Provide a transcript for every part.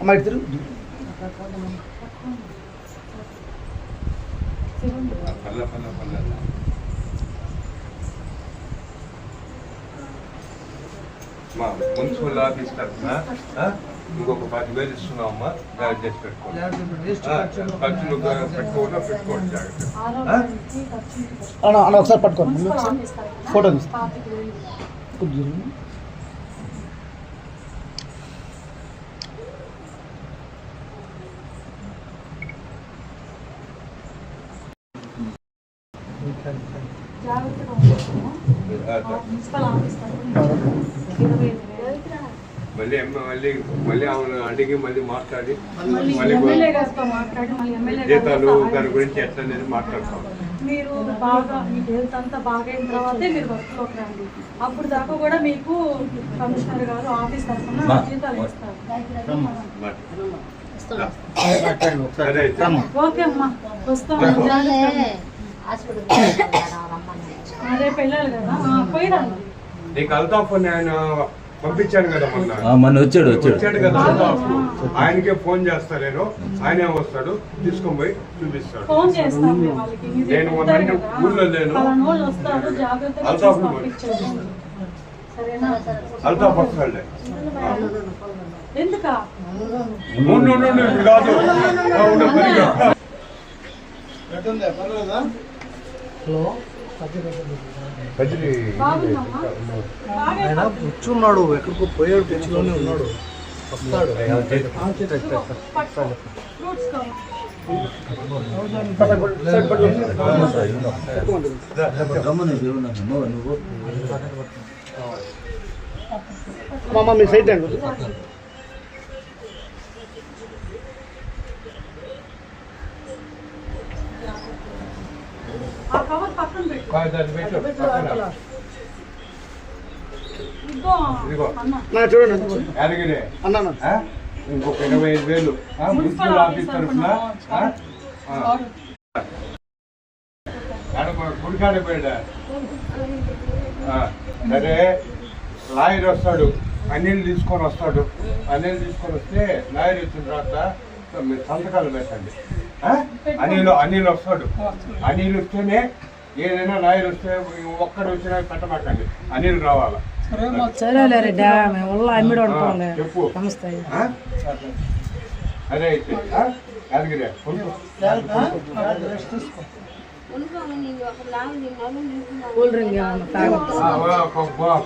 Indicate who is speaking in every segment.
Speaker 1: అమ్మ ఇటు
Speaker 2: పల్ల పల్ల పల్ల మా మున్సిపల్ ఆఫీస్ తరఫున ఇంకొక పది వేలు ఇస్తున్నాం అమ్మా జాగ్రత్త చేసి పెట్టుకోండి
Speaker 1: వేస్ట్
Speaker 2: ఆ,
Speaker 1: ఖర్చులు.
Speaker 2: పెట్టుకోకుండా పెట్టుకోండి జాగ్రత్త
Speaker 1: ఒకసారి పట్టుకోండి ఫోటో
Speaker 3: జాగ్రత్తగా మున్సిపల్ ఆఫీస్.
Speaker 2: మళ్ళీ మళ్ళీ మళ్ళీ ఆమెను అడిగి మళ్ళీ మాట్లాడి
Speaker 3: మళ్ళీ
Speaker 2: జీతాలు దాని గురించి ఎట్లా అనేది మాట్లాడతాం.
Speaker 3: మీరు బాగా మీ హెల్త్ అంతా బాగైన తర్వాతే మీరు వర్క్లోకి రండి. అప్పుడు దాకా కూడా మీకు కమిషనర్ గారు ఆఫీస్ తరఫున జీతాలు ఇస్తారు.
Speaker 2: సరే అయితే.
Speaker 3: ఓకే అమ్మా. వస్తాం.
Speaker 2: నీకు అల్తాఫ్ అని ఆయన పంపించాను కదా మొన్న.
Speaker 4: ఆ, మొన్న వచ్చాడు వచ్చాడు.
Speaker 2: వచ్చాడు కదా అల్తాఫ్. ఆయనకే ఫోన్ చేస్తా నేను. ఆయనే వస్తాడు తీసుకొని పోయి చూపిస్తాడు. నేను మొన్న ఊళ్ళో లేను. అల్తాఫ్ అల్తాఫ్ వస్తాడులే.
Speaker 3: ఎందుకా?
Speaker 2: కాదు.
Speaker 1: హలో? ఆయన కూర్చున్నాడు ఎక్కడికో పోయాడు తెచ్చిలోనే ఉన్నాడు. వస్తాడు. మామ మీ సైట్ అండి
Speaker 3: కవర్ పక్కన పెట్టు.
Speaker 2: కాదు, అది పెట్టు, పక్కన.
Speaker 3: ఇదిగో
Speaker 1: నా చూడండి.
Speaker 2: యాదగిరి.
Speaker 1: అన్న?
Speaker 2: ఇంకొక ఇరవై ఐదు వేలు. ఆ, మున్సిపల్ ఆఫీస్ తరఫున గుడికాడ పోయాడా? సరే లాయర్ వస్తాడు. అనిల్ తీసుకొని వస్తాడు. అనిల్ తీసుకొని వస్తే లాయర్ వచ్చిన తర్వాత మీరు సంతకాలు పెట్టండి? అనిల్ అనిల్ వస్తాడు. అనిల్ వస్తేనే ఏదైనా లాయర్ వస్తే ఒక్కడు వచ్చినా పెట్టమాకండి అనిల్ రావాలా?
Speaker 5: సరేలే రెడ్డి మేము ఉల్ల అమ్మిడు అనుకోలే
Speaker 2: ఆ, చెప్పు.
Speaker 5: నమస్తే?
Speaker 2: అదే అయితే? యాదగిరి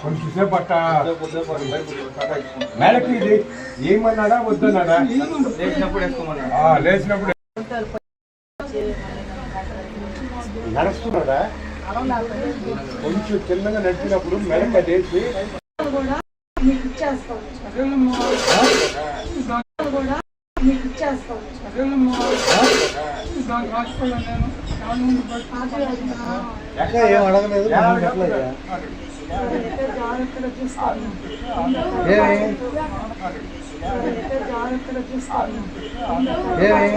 Speaker 2: కొంచెంసేపు అట్ట. మేడకి ఇది ఏమన్నాడా వద్దన్నాడా? లేచినప్పుడు లేచినప్పుడు నడుస్తున్నాడా? కొంచెం చిన్నగా నడిచినప్పుడు మెరక చేసి
Speaker 3: కూడా మీకు
Speaker 1: ఎక్కడ ఏం అడగలేదు ఏమి? ఏమి?